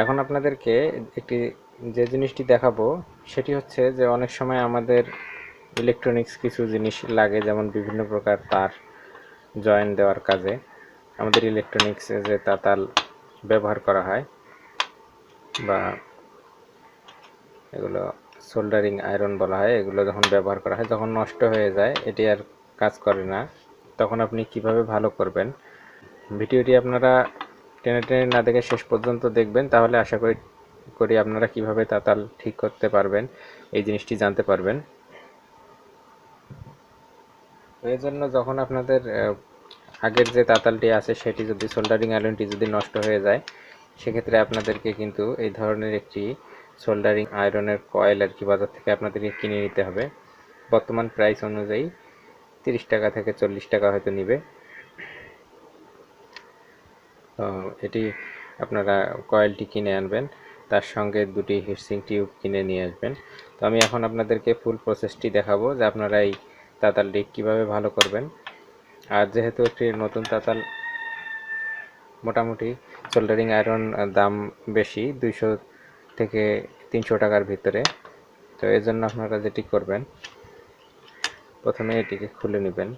এখন আপনাদেরকে একটি যে জিনিসটি দেখাবো, সেটি হচ্ছে যে অনেক সময় আমাদের ইলেকট্রনিক্স কিছু জিনিস লাগে, যেমন বিভিন্ন প্রকার তার জয়েন দেওয়ার কাজে। আমাদের ইলেকট্রনিক্সে যে তাতাল ব্যবহার করা হয়, বা এগুলো সোল্ডারিং আয়রন বলা হয়, এগুলো যখন ব্যবহার করা হয়, যখন নষ্ট হয়ে যায়, এটি আর কাজ করে না। তখন আপনি কীভাবে ভালো করবেন? ভিডিওটি আপনারা টেনে টেনে না দেখে শেষ পর্যন্ত দেখবেন, তাহলে আশা করি করি আপনারা কীভাবে তাতাল ঠিক করতে পারবেন, এই জিনিসটি জানতে পারবেন। এর জন্য যখন আপনাদের আগের যে তাতালটি আছে, সেটি যদি সোল্ডারিং আয়রনটি যদি নষ্ট হয়ে যায়, সেক্ষেত্রে আপনাদেরকে কিন্তু এই ধরনের একটি সোল্ডারিং আয়রনের কয়েল আর কি বাজার থেকে আপনাদেরকে কিনে নিতে হবে। বর্তমান প্রাইস অনুযায়ী তিরিশ টাকা থেকে চল্লিশ টাকা হয়তো নিবে। তো এটি আপনারা কয়েলটি কিনে আনবেন, তার সঙ্গে দুটি হিটসিং টিউব কিনে নিয়ে আসবেন। তো আমি এখন আপনাদেরকে ফুল প্রসেসটি দেখাবো যে আপনারা এই তাতালটি কীভাবে ভালো করবেন। আর যেহেতু একটি নতুন তাতাল মোটামুটি সোল্ডারিং আয়রন দাম বেশি, দুইশো থেকে তিনশো টাকার ভিতরে, তো এর জন্য আপনারা যেটি করবেন, প্রথমে এটিকে খুলে নেবেন।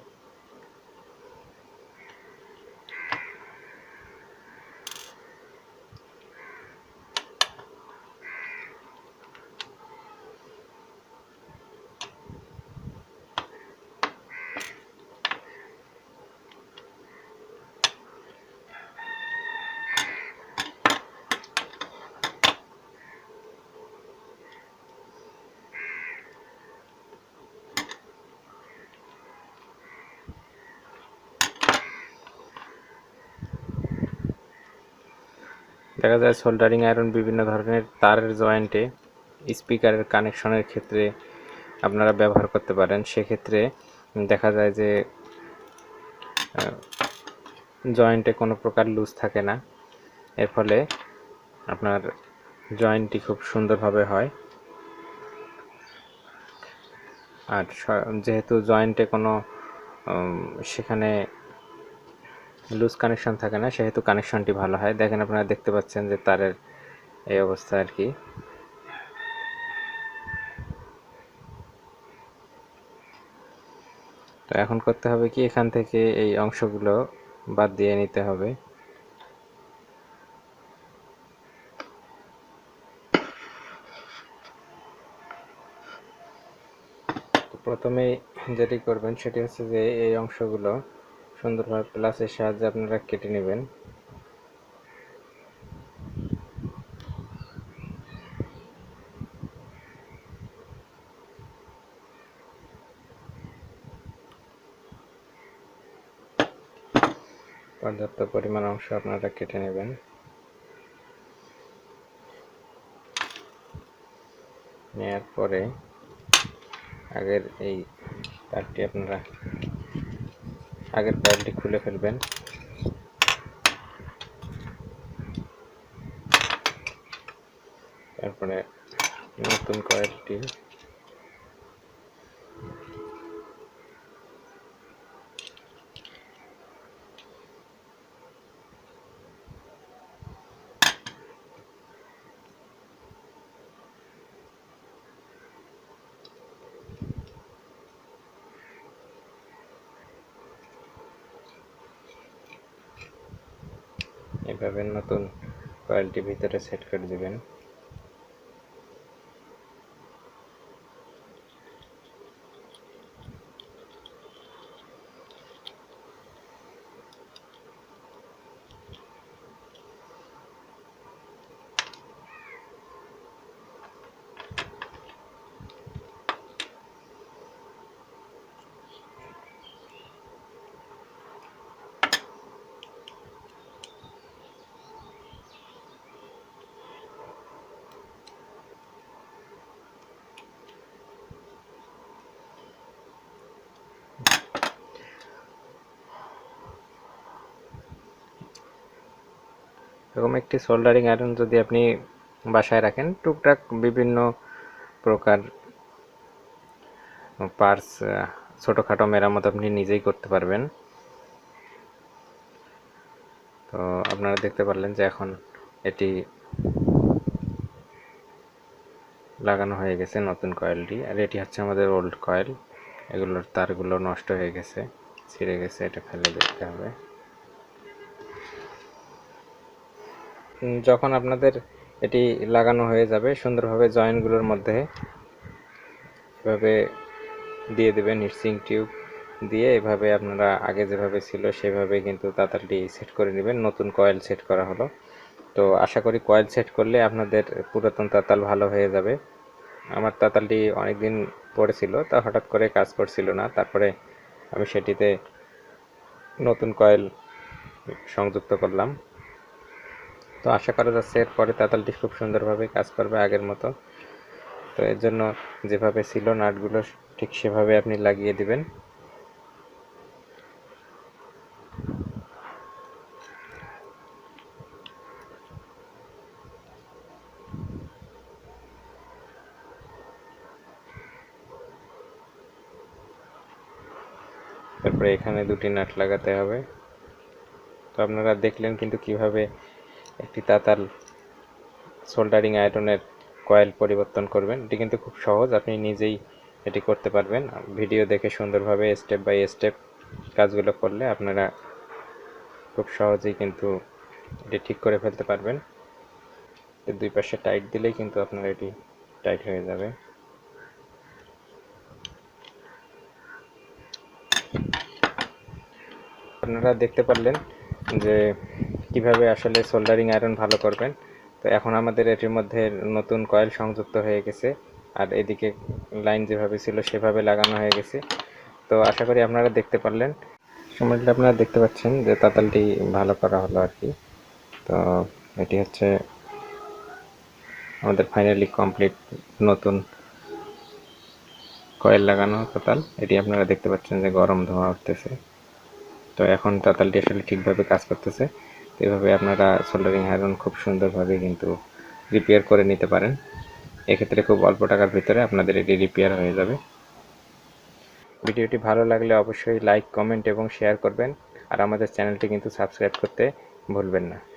দেখা যায় সোল্ডারিং আয়রন বিভিন্ন ধরনের তারের জয়েন্টে স্পিকারের কানেকশনের ক্ষেত্রে আপনারা ব্যবহার করতে পারেন। সেক্ষেত্রে দেখা যায় যে জয়েন্টে কোনো প্রকার লুজ থাকে না। এর ফলে আপনার জয়েন্টটি খুব সুন্দরভাবে হয়। আর যেহেতু জয়েন্টে কোনো সেখানে লুজ কানেকশন থাকে না, সেহেতু কানেকশনটি ভালো হয়। দেখেন আপনারা দেখতে পাচ্ছেন যে তারের এই অবস্থা আর কি। তো এখন করতে হবে কি, এখান থেকে এই অংশগুলো বাদ দিয়ে নিতে হবে। তো প্রথমেই যেটি করবেন সেটি হচ্ছে যে এই অংশগুলো সুন্দরভাবে প্লাসের সাহায্যে আপনারা কেটে নেবেন। পর্যাপ্ত পরিমাণ অংশ আপনারা কেটে নেবেন। নেওয়ার পরে আগের এই তারটি আপনারা আগের কয়েলটি খুলে ফেলবেন। তারপরে নতুন কয়েলটি এভাবে নতুন কয়েলটি ভিতরে সেট করে দিবেন। এরকম একটি সোল্ডারিং আয়রন যদি আপনি বাসায় রাখেন, টুকটাক বিভিন্ন প্রকার পার্টস ছোটোখাটো মেরামত আপনি নিজেই করতে পারবেন। তো আপনারা দেখতে পারলেন যে এখন এটি লাগানো হয়ে গেছে নতুন কয়েলটি। আর এটি হচ্ছে আমাদের ওল্ড কয়েল এগুলোর তারগুলো নষ্ট হয়ে গেছে, ছিঁড়ে গেছে, এটা ফেলে দেখতে হবে। যখন আপনাদের এটি লাগানো হয়ে যাবে, সুন্দরভাবে জয়েন্টগুলোর মধ্যে এভাবে দিয়ে দেবেন হিটসিং টিউব দিয়ে এভাবে আপনারা আগে যেভাবে ছিল সেভাবে কিন্তু তাতালটি সেট করে নেবেন। নতুন কয়েল সেট করা হলো। তো আশা করি কয়েল সেট করলে আপনাদের পুরাতন তাতাল ভালো হয়ে যাবে। আমার তাতালটি অনেক দিন পড়েছিল, তা হঠাৎ করে কাজ করছিল না। তারপরে আমি সেটিতে নতুন কয়েল সংযুক্ত করলাম। তো আশা করা যাচ্ছে এরপরে তাতালটি খুব সুন্দরভাবে কাজ করবে আগের মতো। তো এর জন্য যেভাবে ছিল নাটগুলো, ঠিক সেভাবে আপনি লাগিয়ে দিবেন। তারপরে এখানে দুটি নাট লাগাতে হবে। তো আপনারা দেখলেন কিন্তু কীভাবে একটি তাতাল সোল্ডারিং আয়রনের কয়েল পরিবর্তন করবেন। এটি কিন্তু খুব সহজ, আপনি নিজেই এটি করতে পারবেন। ভিডিও দেখে সুন্দরভাবে স্টেপ বাই স্টেপ কাজগুলো করলে আপনারা খুব সহজেই কিন্তু এটি ঠিক করে ফেলতে পারবেন। দুই পাশে টাইট দিলেই কিন্তু আপনার এটি টাইট হয়ে যাবে। আপনারা দেখতে পারলেন যে কীভাবে আসলে সোল্ডারিং আয়রন ভালো করবেন? তো এখন আমাদের এটির মধ্যে নতুন কয়েল সংযুক্ত হয়ে গেছে। আর এদিকে লাইন যেভাবে ছিল, সেভাবে লাগানো হয়ে গেছে। তো আশা করি আপনারা দেখতে পারলেন। সময়টা আপনারা দেখতে পাচ্ছেন যে তাতালটি ভালো করা হলো আর কি। তো এটি হচ্ছে আমাদের ফাইনালি কমপ্লিট নতুন কয়েল লাগানো তাতাল। এটি আপনারা দেখতে পাচ্ছেন যে গরম ধোঁয়া উঠতেছে। তো এখন তাতালটি আসলে ঠিকভাবে কাজ করতেছে। এভাবে আপনারা সোল্ডারিং আয়রন খুব সুন্দরভাবে কিন্তু রিপেয়ার করে নিতে পারেন। এক্ষেত্রে খুব অল্প টাকার ভিতরে আপনাদের এটি রিপেয়ার হয়ে যাবে। ভিডিওটি ভালো লাগলে অবশ্যই লাইক কমেন্ট এবং শেয়ার করবেন। আর আমাদের চ্যানেলটি কিন্তু সাবস্ক্রাইব করতে ভুলবেন না।